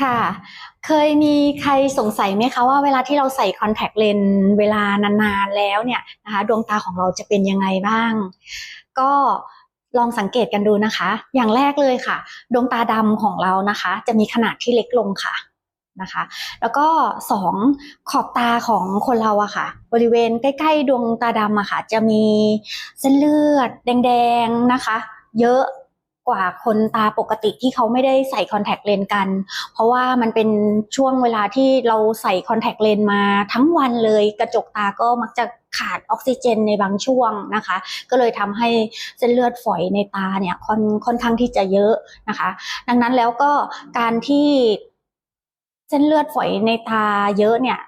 ค่ะ เคยมีใครสงสัยไหมคะว่าเวลาที่เราใส่คอนแทคเลนส์เวลานานๆแล้วเนี่ยนะคะดวงตาของเราจะเป็นยังไงบ้าง ก็ลองสังเกตกันดูนะคะ อย่างแรกเลยค่ะ ดวงตาดำของเรานะคะ จะมีขนาดที่เล็กลงค่ะนะคะ แล้วก็สองขอบตาของคนเราอะค่ะ บริเวณใกล้ ๆ ดวงตาดำอะค่ะ จะมีเส้นเลือด แดง ๆ นะคะ เยอะ กว่าคนตาปกติที่เขาไม่ได้ใส่คอนแทคเลนส์กัน เพราะว่ามันเป็นช่วงเวลาที่เราใส่คอนแทคเลนส์มาทั้งวันเลยกระจกตาก็มักจะขาดออกซิเจนในบางช่วงนะคะ ก็เลยทำให้เส้นเลือดฝอยในตาเนี่ยค่อนค่อนข้างที่จะเยอะนะคะ ดังนั้นแล้วก็การที่เส้นเลือดฝอยในตาเยอะเนี่ย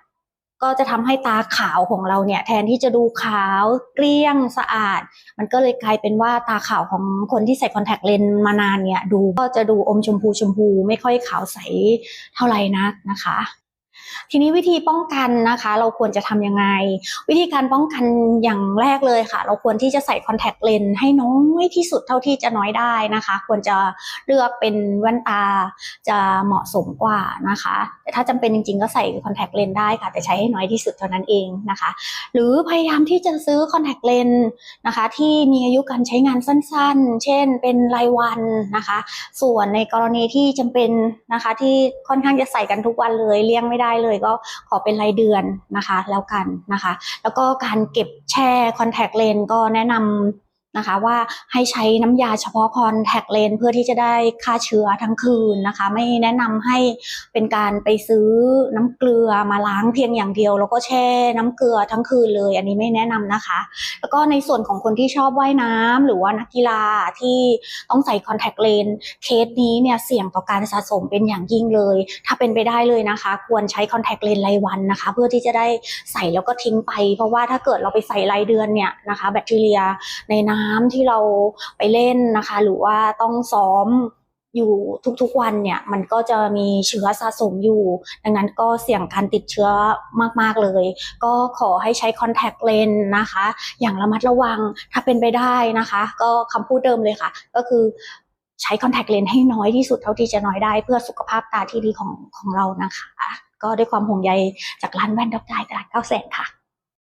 ก็จะทำให้ตาขาวของเราเนี่ยแทนที่จะดูขาวเกลี้ยงสะอาด มันก็เลยกลายเป็นว่าตาขาวของคนที่ใส่คอนแทคเลนส์มานานเนี่ยดูก็จะดูอมชมพูชมพูไม่ค่อยขาวใสเท่าไหร่นักนะคะ ทีนี้วิธีป้องกันนะคะ เราควรจะทำยังไง วิธีการป้องกันอย่างแรกเลยค่ะ เราควรที่จะใส่คอนแทคเลนส์ให้น้อยที่สุดเท่าที่จะน้อยได้นะคะ ควรจะเลือกเป็นแว่นตาจะเหมาะสมกว่านะคะ แต่ถ้าจำเป็นจริงๆ ก็ใส่คอนแทคเลนส์ได้ค่ะ แต่ใช้ให้น้อยที่สุดเท่านั้นเองนะคะ หรือพยายามที่จะซื้อคอนแทคเลนส์นะคะที่มีอายุการใช้งานสั้นๆ เช่น เป็นรายวันนะคะ ส่วนในกรณีที่จำเป็นนะคะ ที่ค่อนข้างจะใส่กันทุกวันเลยเลี่ยงไม่ได้เลยก็ขอเป็นรายเดือนนะคะแล้วกันนะคะ แล้วก็การเก็บแช่คอนแทคเลนก็แนะนำ นะคะว่าให้ใช้น้ำยาเฉพาะคอนแทคเลนเพื่อที่จะได้ฆ่าเชื้อทั้งคืนนะคะ ไม่แนะนำให้เป็นการไปซื้อน้ำเกลือมาล้างเพียงอย่างเดียว แล้วก็แช่น้ำเกลือทั้งคืนเลย อันนี้ไม่แนะนำนะคะ แล้วก็ในส่วนของคนที่ชอบว่ายน้ำหรือว่านักกีฬาที่ต้องใส่คอนแทคเลนเคสนี้เนี่ยเสี่ยงต่อการสะสมเป็นอย่างยิ่งเลย ถ้าเป็นไปได้เลยนะคะ ควรใช้คอนแทคเลนรายวันนะคะ เพื่อที่จะได้ใส่แล้วก็ทิ้งไป เพราะว่าถ้าเกิดเราไปใส่รายเดือนเนี่ยนะคะ แบคทีเรียในน้ำที่เราไปเล่นนะคะ หรือว่าต้องซ้อมอยู่ทุกๆวันเนี่ย มันก็จะมีเชื้อสะสมอยู่ ดังนั้นก็เสี่ยงการติดเชื้อมากๆเลย ก็ขอให้ใช้คอนแทคเลนส์นะคะ อย่างระมัดระวังถ้าเป็นไปได้นะคะ ก็คำพูดเดิมเลยค่ะ ก็คือใช้คอนแทคเลนส์ให้น้อยที่สุดเท่าที่จะน้อยได้เพื่อสุขภาพตาที่ดีของของเรานะคะ ก็ด้วยความห่วงใยจากร้านแว่นดอกไดตลาดเก้าแสนค่ะ